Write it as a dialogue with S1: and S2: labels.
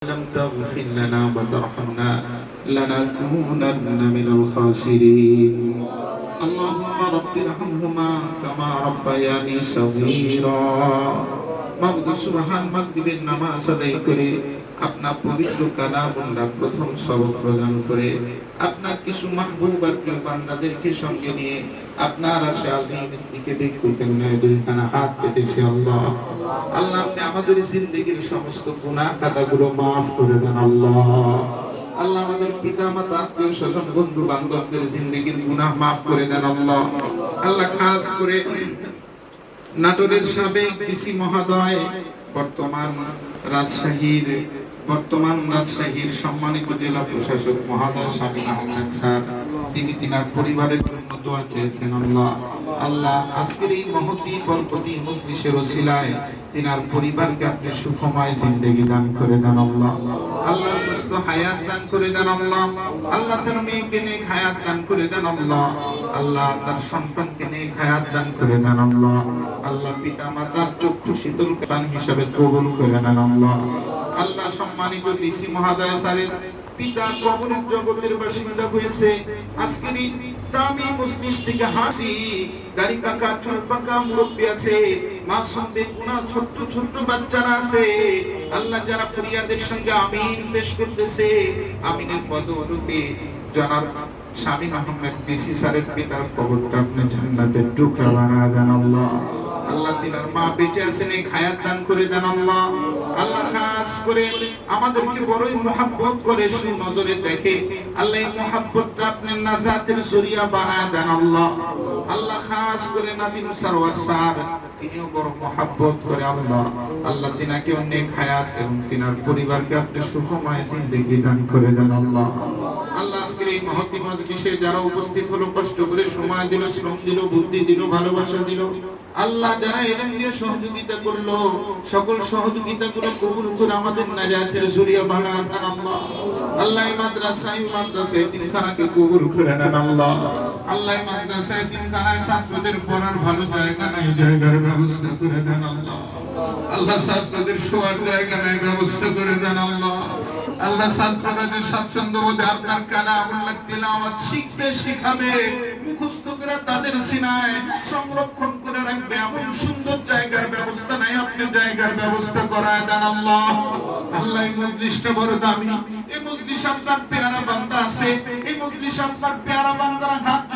S1: لم تغفر لنا وترحمنا لنكونن من الخاسرين اللهم رب ارحمهما كما ربياني صغيرا মাবুদ সুবহান মাগরিবের নামাজ আদায় করে আপনার পবিত্র কালামুল্লাহ প্রথম সবক প্রদান করে আপনার কিছু মাহবুব আর প্রিয় বান্দাদেরকে সঙ্গে নিয়ে আপনার আশা আজিমের দিকে ভিক্ষুকের ন্যায় দুইখানা হাত পেতেছি আল্লাহ। আল্লাহ আপনি আমাদের জিন্দগির সমস্ত গুনাহ খাতাগুলো মাফ করে দেন আল্লাহ। আল্লাহ আমাদের পিতা মাতা আত্মীয় স্বজন বন্ধু বান্ধবদের জিন্দগির গুনাহ মাফ করে দেন আল্লাহ। আল্লাহ খাস করে নাটোরের সাবেক ডিসি মহোদয়, বর্তমান রাজশাহীর বর্তমান রাজশাহীর সম্মানিত জেলা প্রশাসক মহাদয় স্বামী আহমেদ স্যার, তিনি তিনার পরিবারের জন্য দোয়া চেয়েছেন, আল্লাহ আল্লাহ, আজকের এই মহতি বরকতি মজলিসের ওসিলায় তিনার পরিবারকে আপনি সুখময় জিন্দেগি দান করে দেন, আল্লাহ। আল্লাহ সুস্থ হায়াত দান করে দেন আল্লাহ। আল্লাহ তার মেয়েকে নেক হায়াত দান করে দেন আল্লাহ। আল্লাহ তার সন্তানকে নেক হায়াত দান করে দেন আল্লাহ। আল্লাহ পিতা মাতার চক্ষু শীতল দান হিসাবে কবুল করে নেন আল্লাহ। আল্লাহ সম্মানিত ডিসি মহাদয় স্যারের পিতা কবরের জগতের বাসিন্দা হয়েছে। আজকের থেকে হাসি, দাড়ি পাকা, চুল পাকা মুরব্বী আছে বেগুনা, ছোট্ট ছোট্ট বাচ্চারা আছে। আল্লাহ যারা ফরিয়াদের সঙ্গে আমিন পেশ করতেছে, আমিনের পদরূপে জনাব স্বামী আহমেদ, ডিসি স্যারের পিতার খবরটা আপনি জান্নাতের টুকরা বানা আল্লাহ। আল্লাহ তিনার মা বেঁচে আছেন এই হায়াত দান করে দেন আল্লাহ। আল্লাহ খাস করে আমাদেরকে বড়ই মোহাব্বত করে সুনজরে দেখে। আল্লাহ এই মোহাব্বতটা আপনার নাজাতের জরিয়া বানায় দেন আল্লাহ। আল্লাহ খাস করে নাদিম সারওয়ার স্যার, তিনিও বড় মোহাব্বত করে আল্লাহ। আল্লাহ তিনাকে অনেক হায়াত এবং তিনার পরিবারকে আপনি সুখময় জিন্দগি দান করে দেন আল্লাহ। আল্লাহ আজকের এই মহতি মজলিসে যারা উপস্থিত হলো, কষ্ট করে সময় দিল, শ্রম দিল, বুদ্ধি দিল, ভালোবাসা দিল আল্লাহ যারা এলেন দিয়ে সহযোগিতা করল, সকল সহযোগিতা গুলো কবুল করে আমাদের নাজাতের জুরিয়া বানান আল্লাহ আল্লাহ মাদ্রাসা এই মাদ্রাসা তিনখানাকে কবুল করে নেন আল্লাহ। আল্লাহ মাদ্রাসা তিনখানায় ছাত্রদের পড়ার ভালো জায়গা নাই, জায়গার ব্যবস্থা করে দেন আল্লাহ। আল্লাহ ছাত্রদের শোয়ার জায়গা নাই, ব্যবস্থা করে দেন আল্লাহ। আল্লাহ ছাত্ররা যে স্বাচ্ছন্দ্য বোধে আপনার কালামুল্লাহ তিলাওয়াত শিখবে, শিখাবে, মুখস্থ করে তাদের সিনায় সংরক্ষণ করে রাখবে, এমন সুন্দর জায়গার ব্যবস্থা নাই, আপনি জায়গার ব্যবস্থা করায় দেন আল্লাহ। আল্লাহ, এই বড় দামি। এই মজলিস আপনার পেয়ারা বান্দা আছে, এই মজলিস আপনার পেয়ারা বান্দারা হাত